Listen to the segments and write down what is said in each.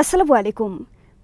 আসসালামু আলাইকুম।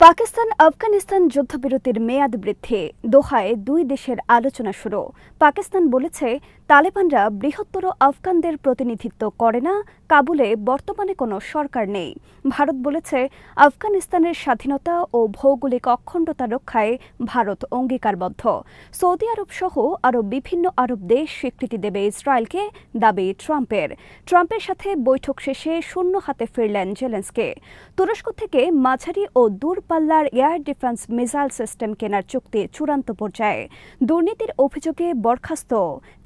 পাকিস্তান আফগানিস্তান যুদ্ধবিরতির মেয়াদ বৃদ্ধি। দোহায় দুই দেশের আলোচনা শুরু। পাকিস্তান বলেছে তালেবানরা বৃহত্তর আফগানদের প্রতিনিধিত্ব করে না, কাবুলে বর্তমানে কোনো সরকার নেই। ভারত বলেছে, আফগানিস্তানের স্বাধীনতা ও ভৌগোলিক অখণ্ডতা রক্ষায় ভারত অঙ্গীকারবদ্ধ। সৌদি আরব সহ আরও বিভিন্ন আরব দেশ স্বীকৃতি দেবে ইসরায়েলকে, দাবি ট্রাম্পের। ট্রাম্পের সাথে বৈঠক শেষে শূন্য হাতে ফিরলেন জেলেন্সকে। তুরস্ক থেকে মাঝারি ও দূরপাল্লার এয়ার ডিফেন্স মিসাইল সিস্টেম কেনার চুক্তি চূড়ান্ত পর্যায়ে। দুর্নীতির অভিযোগে বরখাস্ত।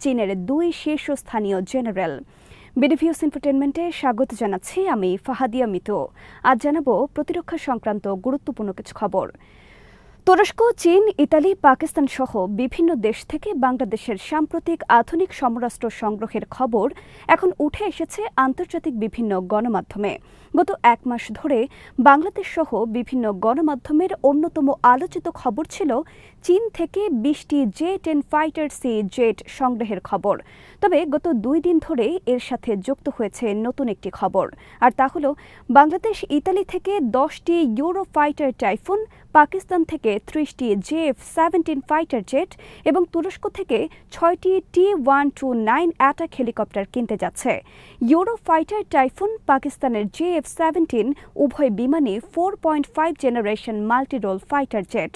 চীনের দুই শীর্ষস্থানীয় জেনারেল। বিডিভিউস এন্টারটেনমেন্টে স্বাগত জানাচ্ছি আমি ফাহাদিয়া মিতু। আজ জানাব প্রতিরক্ষা সংক্রান্ত গুরুত্বপূর্ণ কিছু খবর। তুরস্ক, চীন, ইতালি, পাকিস্তান সহ বিভিন্ন দেশ থেকে বাংলাদেশের সাম্প্রতিক আধুনিক সমরাস্ত্র সংগ্রহের খবর এখন উঠে এসেছে আন্তর্জাতিক বিভিন্ন গণমাধ্যমে। গত এক মাস ধরে বাংলাদেশ সহ বিভিন্ন গণমাধ্যমের অন্যতম আলোচিত খবর ছিল চীন থেকে বিশটি J ten fighter C jet সংগ্রহের খবর। তবে গত দুই দিন ধরে এর সাথে যুক্ত হয়েছে নতুন একটি খবর। আর তা হল, বাংলাদেশ, ইতালি থেকে দশটি ইউরো ফাইটার টাইফুন, পাকিস্তান থেকে ত্রিশটি জেএফ সেভেন্টিন ফাইটার জেট এবং তুরস্ক থেকে ছয়টি T one two nine attack helicopter কিনতে যাচ্ছে। ইউরো ফাইটার টাইফুন, পাকিস্তানের জেএফ সেভেন্টিন উভয় বিমানই four point five generation multirole fighter jet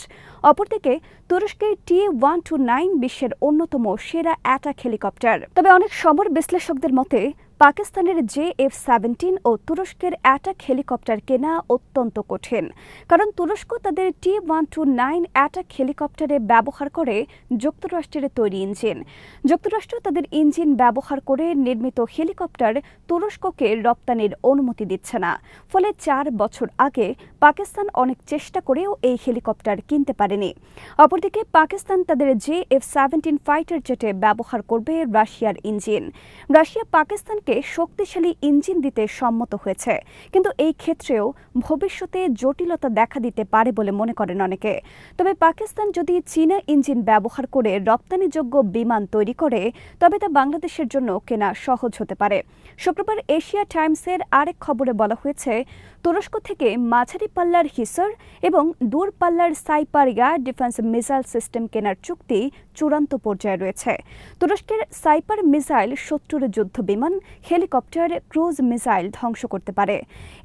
অপরদিকে তুরস্কের টি ওয়ান টু নাইন বিশ্বের অন্যতম সেরা অ্যাটাক হেলিকপ্টার তবে অনেক সমর বিশ্লেষকদের মতে পাকিস্তানের জে এফ সেভেন্টিন ও তুরস্কের অ্যাটাক হেলিকপ্টার কেনা অত্যন্ত কঠিন। কারণ তুরস্ক তাদের T one two nine attack হেলিকপ্টারে ব্যবহার করে যুক্তরাষ্ট্রের তৈরি ইঞ্জিন। যুক্তরাষ্ট্র তাদের ইঞ্জিন ব্যবহার করে নির্মিত হেলিকপ্টার তুরস্ককে রপ্তানির অনুমতি দিচ্ছে না। ফলে চার বছর আগে পাকিস্তান অনেক চেষ্টা করেও এই হেলিকপ্টার কিনতে পারেনি। অপরদিকে পাকিস্তান তাদের জে এফ সেভেন্টিন ফাইটার জেটে ব্যবহার করবে রাশিয়ার ইঞ্জিন। রাশিয়া পাকিস্তানকে শক্তিশালী ইঞ্জিন দিতে সম্মত হয়েছে। কিন্তু এই ক্ষেত্রেও ভবিষ্যতে জটিলতা দেখা দিতে পারে বলে মনে করেন অনেকে। তবে পাকিস্তান যদি চীনা ইঞ্জিন ব্যবহার করে রপ্তানিযোগ্য বিমান তৈরি করে, তবে তা বাংলাদেশের জন্য কেনা সহজ হতে পারে। শুক্রবার এশিয়া টাইমসের আরেক খবরে বলা হয়েছে তুরস্ক থেকে মাঝারি পাল্লার হিসর এবং দূরপাল্লার Siper air defence missile system কেনার চুক্তি চূড়ান্ত পর্যায়ে রয়েছে। তুরস্কের সাইপার মিসাইল শত্রুর যুদ্ধ বিমান, হেলিকপ্টার, ক্রুজ মিসাইল ধ্বংস করতে পারে।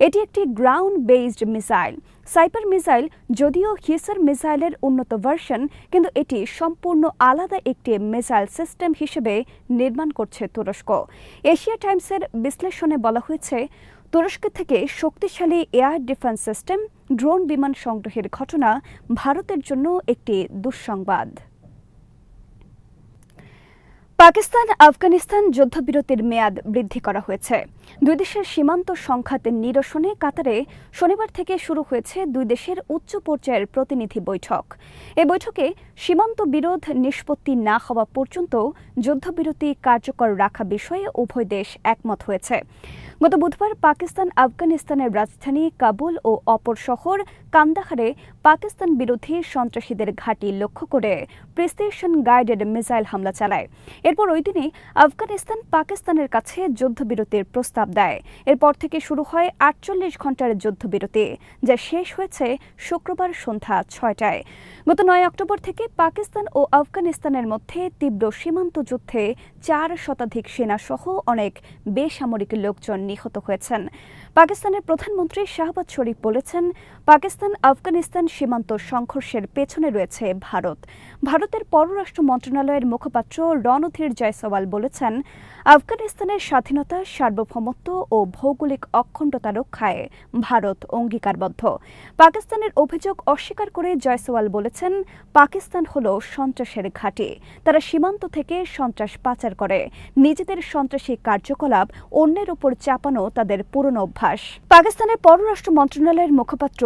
এটি একটি ground based missile. Siper missile যদিও হিসার মিসাইলের উন্নত ভার্সন, কিন্তু এটি সম্পূর্ণ আলাদা একটি মিসাইল সিস্টেম হিসেবে নির্মাণ করছে তুরস্ক। এশিয়া টাইমসের বিশ্লেষণে বলা হয়েছে তুরস্ক থেকে শক্তিশালী এয়ার ডিফেন্স সিস্টেম ড্রোন বিমান সংগ্রহের ঘটনা ভারতের জন্য একটি দুঃসংবাদ। পাকিস্তান, আফগানিস্তান যুদ্ধবিরতির মেয়াদ বৃদ্ধি করা হয়েছে। দুই দেশের সীমান্ত সংঘাত নিরসনে কাতারে শনিবার থেকে শুরু হয়েছে দুই দেশের উচ্চ পর্যায়ের প্রতিনিধি বৈঠক। এ বৈঠকে সীমান্ত বিরোধ নিষ্পত্তি না হওয়া পর্যন্ত যুদ্ধবিরতি কার্যকর রাখা বিষয়ে উভয় দেশ একমত হয়েছে। গত বুধবার পাকিস্তান, আফগানিস্তানের রাজধানী কাবুল ও অপর শহর কান্দাহারে পাকিস্তান বিরোধী সন্ত্রাসীদের ঘাঁটি লক্ষ্য করে প্রিস্টেশন গাইডেড মিসাইল হামলা চালায়। এরপর ওই দিনই আফগানিস্তান পাকিস্তানের কাছে যুদ্ধবিরতির প্রস্তাব দেয়। এরপর থেকে শুরু হয় আটচল্লিশ ঘণ্টার যুদ্ধবিরতি, যা শেষ হয়েছে শুক্রবার সন্ধ্যা ছয়টায়। গত নয় অক্টোবর থেকে পাকিস্তান ও আফগানিস্তানের মধ্যে তীব্র সীমান্ত যুদ্ধে চার শতাধিক সেনাসহ অনেক বেসামরিক লোকজন নিহত হয়েছেন। পাকিস্তানের প্রধানমন্ত্রী শাহবাজ শরীফ বলেছেন পাকিস্তান, আফগানিস্তান সীমান্ত সংঘর্ষের পেছনে রয়েছে ভারত। ভারতের পররাষ্ট্র মন্ত্রণালয়ের মুখপাত্র রণধীর জয়সওয়াল বলেছেন, আফগানিস্তানের স্বাধীনতা, সার্বভৌমত্ব ও ভৌগোলিক অখণ্ডতা রক্ষায় ভারত অঙ্গীকারবদ্ধ। পাকিস্তানের অভিযোগ অস্বীকার করে জয়সওয়াল বলেছেন, পাকিস্তান হল সন্ত্রাসের ঘাঁটি। তারা সীমান্ত থেকে সন্ত্রাস পাচার করে। নিজেদের সন্ত্রাসী কার্যকলাপ অন্যের উপর চাপানো তাদের পুরনো অভ্যাস। পাকিস্তানের পররাষ্ট্র মন্ত্রণালয়ের মুখপাত্র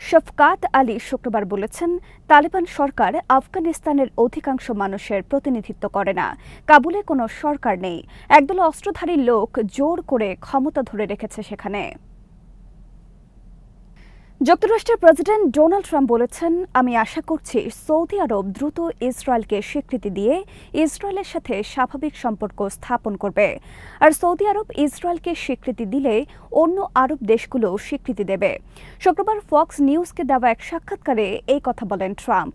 শফকাত আলী শুক্রবার বলেছেন, তালেবান সরকার আফগানিস্তানের অধিকাংশ মানুষের প্রতিনিধিত্ব করে না। কাবুলে কোনো সরকার নেই। একদল অস্ত্রধারী লোক জোর করে ক্ষমতা ধরে রেখেছে সেখানে। যুক্তরাষ্ট্রের প্রেসিডেন্ট ডোনাল্ড ট্রাম্প বলেছেন, আমি আশা করছি সৌদি আরব দ্রুত ইসরায়েলকে স্বীকৃতি দিয়ে ইসরায়েলের সাথে স্বাভাবিক সম্পর্ক স্থাপন করবে। আর সৌদি আরব ইসরায়েলকে স্বীকৃতি দিলে অন্য আরব দেশগুলো স্বীকৃতি দেবে। শুক্রবার ফক্স নিউজকে দেওয়া এক সাক্ষাৎকারে এই কথা বলেন ট্রাম্প।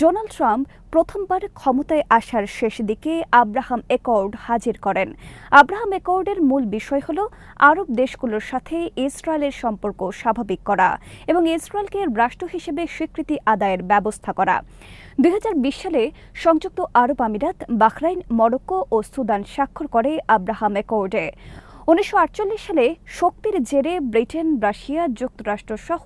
ডোনাল্ড ট্রাম্প প্রথমবার ক্ষমতায় আসার শেষ দিকে আব্রাহাম একর্ড হাজির করেন। আব্রাহাম একর্ডের মূল বিষয় হল আরব দেশগুলোর সাথে ইসরায়েলের সম্পর্ক স্বাভাবিক করা এবং ইসরায়েলকে রাষ্ট্র হিসেবে স্বীকৃতি আদায়ের ব্যবস্থা করা। দু হাজার বিশ সালে সংযুক্ত আরব আমিরাত বাহরাইন, মরক্কো ও সুদান স্বাক্ষর করে আব্রাহাম একর্ডে উনিশশো আটচল্লিশ সালে শক্তির জেরে ব্রিটেন, রাশিয়া যুক্তরাষ্ট্র সহ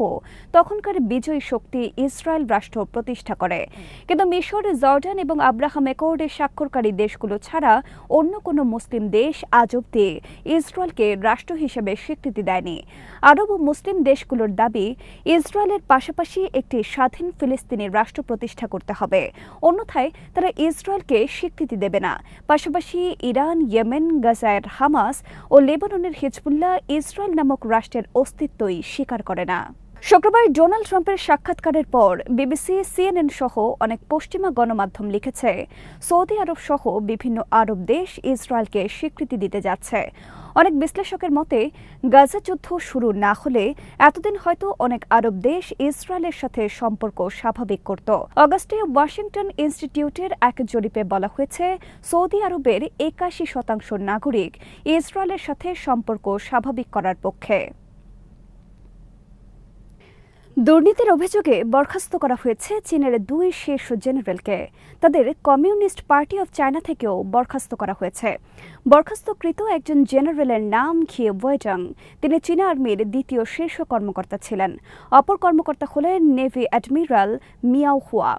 তখনকার বিজয়ী শক্তি ইসরায়েল রাষ্ট্র প্রতিষ্ঠা করে। কিন্তু মিশর, জর্ডান এবং আব্রাহাম একর্ডে স্বাক্ষরকারী দেশগুলো ছাড়া অন্য কোনো মুসলিম দেশ আজ অব্দি ইসরায়েলকে রাষ্ট্র হিসেবে স্বীকৃতি দেয়নি। আরব ও মুসলিম দেশগুলোর দাবি, ইসরায়েলের পাশাপাশি একটি স্বাধীন ফিলিস্তিনি রাষ্ট্র প্রতিষ্ঠা করতে হবে। অন্যথায় তারা ইসরায়েলকে স্বীকৃতি দেবে না। পাশাপাশি ইরান, ইয়েমেন গাজায়ের হামাস ও লেবাননের হিজবুল্লাহ ইসরায়েল নামক রাষ্ট্রের অস্তিত্বই স্বীকার করে না। শুক্রবার ডোনাল্ড ট্রাম্পের সাক্ষাৎকারের পর বিবিসি, সিএনএন সহ অনেক পশ্চিমা গণমাধ্যম লিখেছে, সৌদি আরব সহ বিভিন্ন আরব দেশ ইসরায়েলকে স্বীকৃতি দিতে যাচ্ছে। অনেক বিশ্লেষকের মতে, গাজা যুদ্ধ শুরু না হলে এতদিন হয়তো অনেক আরব দেশ ইসরায়েলের সাথে সম্পর্ক স্বাভাবিক করত। অগাস্টে ওয়াশিংটন ইনস্টিটিউটের এক জরিপে বলা হয়েছে, সৌদি আরবের একাশি শতাংশ নাগরিক ইসরায়েলের সাথে সম্পর্ক স্বাভাবিক করার পক্ষে। দুর্নীতির অভিযোগে বরখাস্ত করা হয়েছে চীনের দুই শীর্ষ জেনারেলকে। তাদের কমিউনিস্ট পার্টি অব চায়না থেকেও বরখাস্ত করা হয়েছে। বরখাস্তকৃত একজন জেনারেলের নাম ঘিয়ে ওয়েজাং তিনি চীনা আর্মির দ্বিতীয় শীর্ষ কর্মকর্তা ছিলেন। অপর কর্মকর্তা হলেন নেভি অ্যাডমিরাল মিয়াও হুয়া।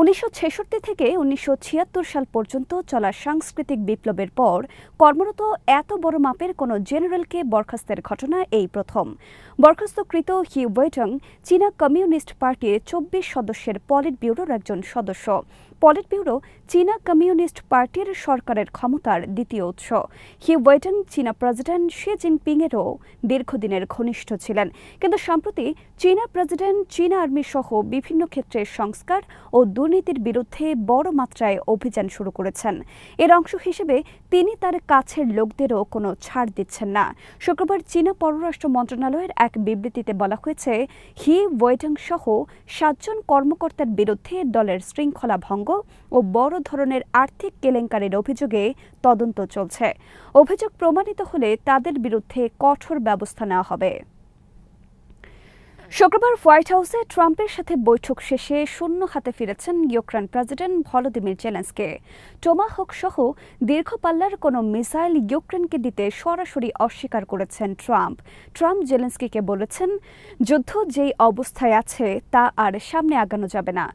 উনিশশো ছেষট্টি থেকে উনিশশো ছিয়াত্তর সাল পর্যন্ত চলা সাংস্কৃতিক বিপ্লবের পর কর্মরত এত বড় মাপের কোনো জেনারেলকে বরখাস্তের ঘটনা এই প্রথম। বরখাস্তকৃত হি ওয়েটং, চীনা কমিউনিস্ট পার্টির চব্বিশ সদস্যের পলিট ব্যুরোর একজন সদস্য। পলিট ব্যুরো চীনা কমিউনিস্ট পার্টির সরকারের ক্ষমতার দ্বিতীয় উৎস। হি ওয়েটং চীনা প্রেসিডেন্ট শি জিনপিংয়েরও দীর্ঘদিনের ঘনিষ্ঠ ছিলেন। কিন্তু সম্প্রতি চীনা প্রেসিডেন্ট, চীনা আর্মি সহ বিভিন্ন ক্ষেত্রে সংস্কার ও দুর্নীতির বিরুদ্ধে বড় মাত্রায় অভিযান শুরু করেছেন। এর অংশ হিসেবে তিনি তার কাছের লোকদেরও কোনো ছাড় দিচ্ছেন না। শুক্রবার চীনা পররাষ্ট্র মন্ত্রণালয়ের এক বিবৃতিতে বলা হয়েছে হি ওয়েডং সহ সাতজন কর্মকর্তার বিরুদ্ধে দলের শৃঙ্খলা ভঙ্গ ও বড় ধরনের আর্থিক কেলেঙ্কারির অভিযোগে তদন্ত চলছে। অভিযোগ প্রমাণিত হলে তাদের বিরুদ্ধে কঠোর ব্যবস্থা নেওয়া হবে। শুক্রবার হোয়াইট হাউসে ট্রাম্পের সাথে বৈঠক শেষে শূন্য হাতে ফিরেছেন Ukraine president Volodymyr Zelensky. Tomahawk সহ দীর্ঘ পাল্লার কোনো মিসাইল ইউক্রেনকে দিতে সরাসরি অস্বীকার করেছেন ট্রাম্প। ট্রাম্প জেলেন্সকিকে বলেছেন, যুদ্ধ যেই অবস্থায় আছে, তা আর সামনে আগানো যাবে না।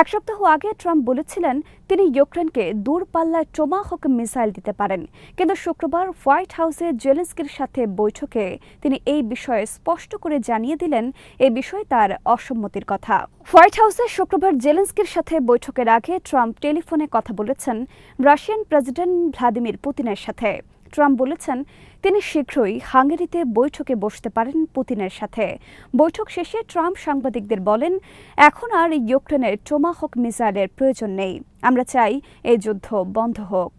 এক সপ্তাহ আগে ট্রাম্প বলেছিলেন, তিনি ইউক্রেনকে দূরপাল্লায় টোমাহক মিসাইল দিতে পারেন। কিন্তু শুক্রবার হোয়াইট হাউসে জেলেন্সকির সাথে বৈঠকে তিনি এই বিষয়ে স্পষ্ট করে জানিয়ে দিলেন এ বিষয়ে তার অসম্মতির কথা। হোয়াইট হাউসে শুক্রবার জেলেন্সকির সাথে বৈঠকের আগে ট্রাম্প টেলিফোনে কথা বলেছেন রাশিয়ান প্রেসিডেন্ট ভ্লাদিমির পুতিনের সাথে। ট্রাম্প বলেছেন, তিনি শীঘ্রই হাঙ্গেরিতে বৈঠকে বসতে পারেন পুতিনের সাথে। বৈঠক শেষে ট্রাম্প সাংবাদিকদের বলেন, এখন আর ইউক্রেনের টোমাহক মিসাইলের প্রয়োজন নেই। আমরা চাই এই যুদ্ধ বন্ধ হোক।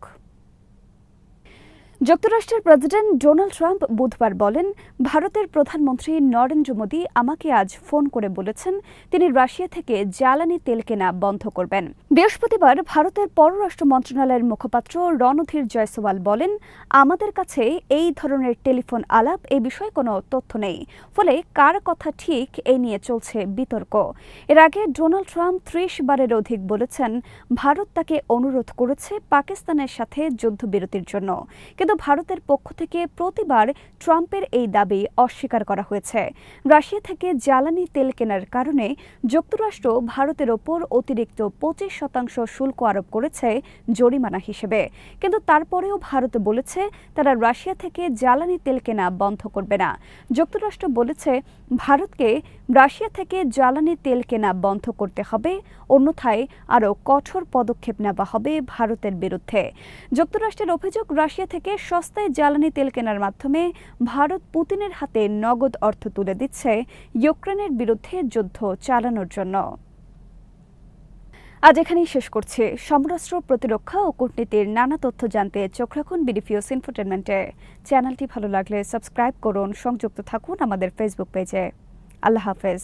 যুক্তরাষ্ট্রের প্রেসিডেন্ট ডোনাল্ড ট্রাম্প বুধবার বলেন, ভারতের প্রধানমন্ত্রী নরেন্দ্র মোদী আমাকে আজ ফোন করে বলেছেন, তিনি রাশিয়া থেকে জ্বালানি তেল কেনা বন্ধ করবেন। বৃহস্পতিবার ভারতের পররাষ্ট্র মন্ত্রণালয়ের মুখপাত্র রণধীর জয়সওয়াল বলেন, আমাদের কাছে এই ধরনের টেলিফোন আলাপ এই বিষয়ে কোনো তথ্য নেই, ফলে কার কথা ঠিক এই নিয়ে চলছে বিতর্ক। এর আগে ডোনাল্ড ট্রাম্প ত্রিশ বারের অধিক বলেছেন, ভারত তাকে অনুরোধ করেছে পাকিস্তানের সাথে যুদ্ধবিরতির জন্য। কিন্তু ভারতের পক্ষ থেকে প্রতিবার ট্রাম্পের এই দাবি অস্বীকার করা হয়েছে। রাশিয়া থেকে জ্বালানি তেল কেনার কারণে যুক্তরাষ্ট্র ভারতের ওপর অতিরিক্ত পঁচিশ শতাংশ শুল্ক আরোপ করেছে জরিমানা হিসেবে। কিন্তু তারপরেও ভারত বলেছে তারা রাশিয়া থেকে জ্বালানি তেল কেনা বন্ধ করবে না। যুক্তরাষ্ট্র বলেছে, ভারতকে রাশিয়া থেকে জ্বালানি তেল কেনা বন্ধ করতে হবে। অন্যথায় আরও কঠোর পদক্ষেপ নেওয়া হবে ভারতের বিরুদ্ধে। যুক্তরাষ্ট্রের অভিযোগ, রাশিয়া থেকে সস্তায় জ্বালানি তেল কেনার মাধ্যমে ভারত পুতিনের হাতে নগদ অর্থ তুলে দিচ্ছে ইউক্রেনের বিরুদ্ধে যুদ্ধ চালানোর জন্য। আজ এখানেই শেষ করছে। সমরাস্ত্র প্রতিরক্ষা ও কূটনীতির নানা তথ্য জানতে চোখ রাখুন বিডিফিউস ইনফোটেনমেন্টে। চ্যানেলটি ভালো লাগলে সাবস্ক্রাইব করুন, সংযুক্ত থাকুন আমাদের ফেসবুক পেজে। আল্লাহ হাফেজ।